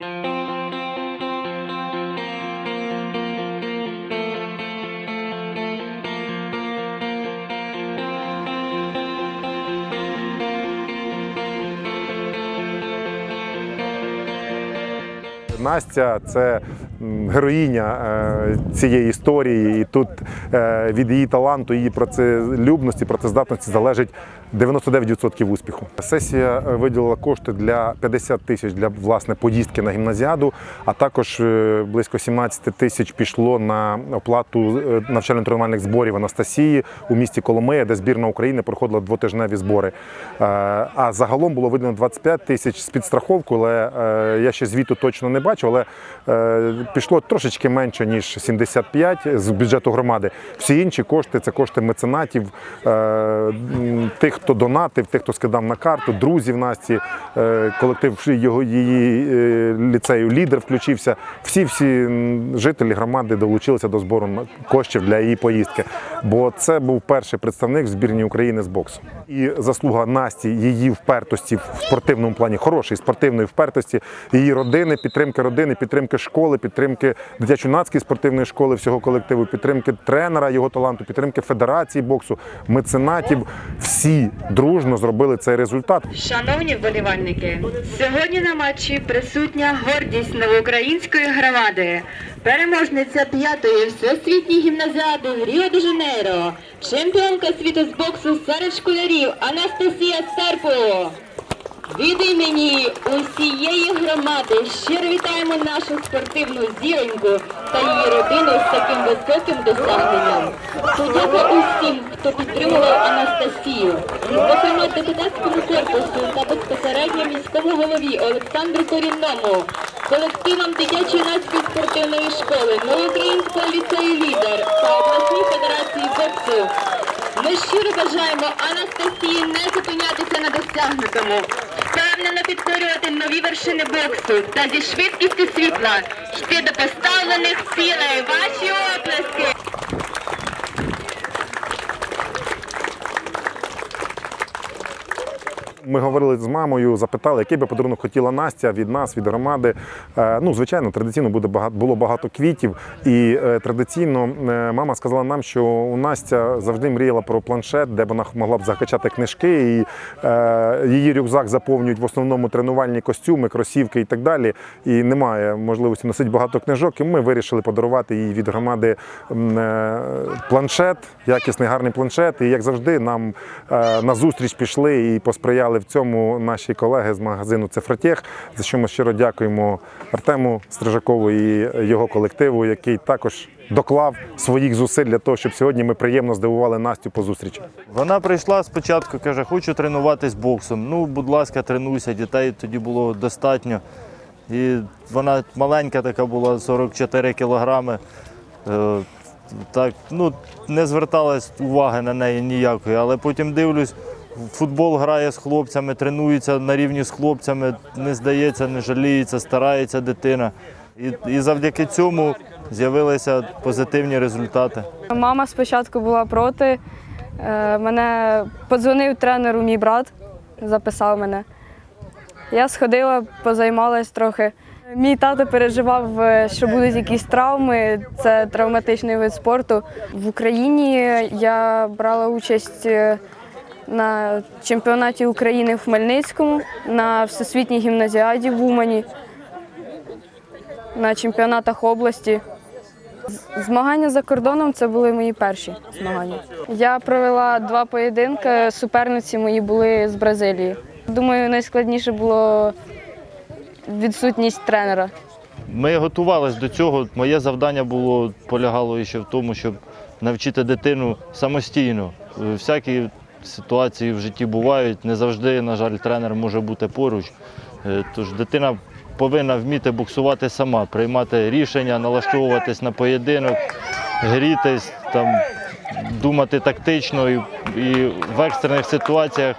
Thank you. Настя це героїня е, цієї історії, і тут е, від її таланту, її працелюбності, працездатності залежить 99% успіху. Сесія е, виділила кошти для 50 тисяч для власне поїздки на гімназіаду, а також близько 17 тисяч пішло на оплату навчально-тренувальних зборів Анастасії у місті Коломия, де збірна України проходила двотижневі збори. А загалом було виділено 25 тисяч з підстраховку, але я ще звіту точно не бачу, але е, пішло трошечки менше, ніж 75 з бюджету громади. Всі інші кошти це кошти меценатів, е, тих, хто донатив, тих, хто скидав на карту, друзів Насті, е, колектив його її ліцею лідер включився. Всі всі жителі громади долучилися до збору коштів для її поїздки. Бо це був перший представник збірні України з боксу. І заслуга Насті, її впертості в спортивному плані, хорошої спортивної впертості, її родини, підтримки родини, підтримки школи, підтримки дитячо-юнацької спортивної школи, всього колективу, підтримки тренера, його таланту, підтримки федерації боксу, меценатів. Всі дружно зробили цей результат. Шановні вболівальники, сьогодні на матчі присутня гордість новоукраїнської громади, переможниця п'ятої всесвітньої гімназіади в Ріо де Жанейро, чемпіонка світу з боксу серед школярів Анастасія Серпо. Від імені усієї громади щиро вітаємо нашу спортивну зіроньку та її родину з таким високим досягненням. Подяка усім, хто підтримував Анастасію, зокрема депутатському корпусу та безпосередньо міському голові Олександру Корінному, колективам дитячо-юнацької спортивної школи, Новоукраїнського ліцею лідер та обласній федерації боксу. Ми щиро бажаємо Анастасії не зупинятися на досягнутому, впевнено підкорювати нові вершини боксу та зі швидкістю світла йти до поставлених цілей. Ваші оплески! Ми говорили з мамою, запитали, який би подарунок хотіла Настя від нас, від громади. Е, Ну, звичайно, традиційно буде багато було багато квітів. І е, традиційно е, мама сказала нам, що у Настя завжди мріяла про планшет, де вона могла б закачати книжки. І її рюкзак заповнюють в основному тренувальні костюми, кросівки і так далі. І немає можливості носити багато книжок. І ми вирішили подарувати їй від громади планшет, якісний гарний планшет. І як завжди, нам на зустріч пішли і посприяли в цьому наші колеги з магазину Цифротех, за що ми щиро дякуємо Артему Стрижакову і його колективу, який також доклав своїх зусиль для того, щоб сьогодні ми приємно здивували Настю по зустрічі. Вона прийшла спочатку, каже, хочу тренуватись боксом. Ну, будь ласка, тренуйся, дітей тоді було достатньо. І вона маленька така була, 44 кілограми. Е, Так, ну, не зверталась уваги на неї ніякої, але потім дивлюсь, футбол грає з хлопцями, тренується на рівні з хлопцями, не здається, не жаліється, старається дитина. І, і завдяки цьому з'явилися позитивні результати. Мама спочатку була проти. Е, Мене подзвонив тренеру мій брат, записав мене. Я сходила, позаймалась трохи. Мій тато переживав, е, що будуть якісь травми. Це травматичний вид спорту. В Україні я брала участь е, на чемпіонаті України в Хмельницькому, на всесвітній гімназіаді в Умані, на чемпіонатах області. Змагання за кордоном це були мої перші змагання. Я провела два поєдинки. Суперниці мої були з Бразилії. Думаю, найскладніше було відсутність тренера. Ми готувалися до цього. Моє завдання було полягало ще в тому, щоб навчити дитину самостійно. Е, Всякі ситуації в житті бувають. Не завжди, на жаль, тренер може бути поруч. Е, Тож дитина повинна вміти буксувати сама, приймати рішення, налаштовуватись на поєдинок, грітись, там, думати тактично і, і в екстрених ситуаціях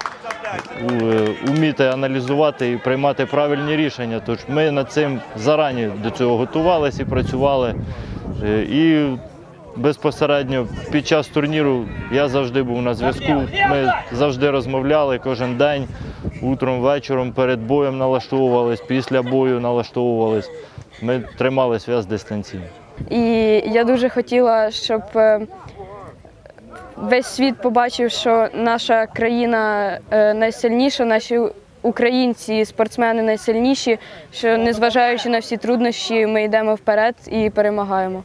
е, вміти аналізувати і приймати правильні рішення. Тож ми над цим зарані до цього готувалися і працювали. Е, І безпосередньо під час турніру я завжди був на зв'язку. Ми завжди розмовляли кожен день, утром, вечором, перед боєм налаштовувались, після бою налаштовувались. Ми тримали зв'яз дистанційно. І я дуже хотіла, щоб е, весь світ побачив, що наша країна е, найсильніша, наші українці, спортсмени найсильніші, що незважаючи на всі труднощі, ми йдемо вперед і перемагаємо.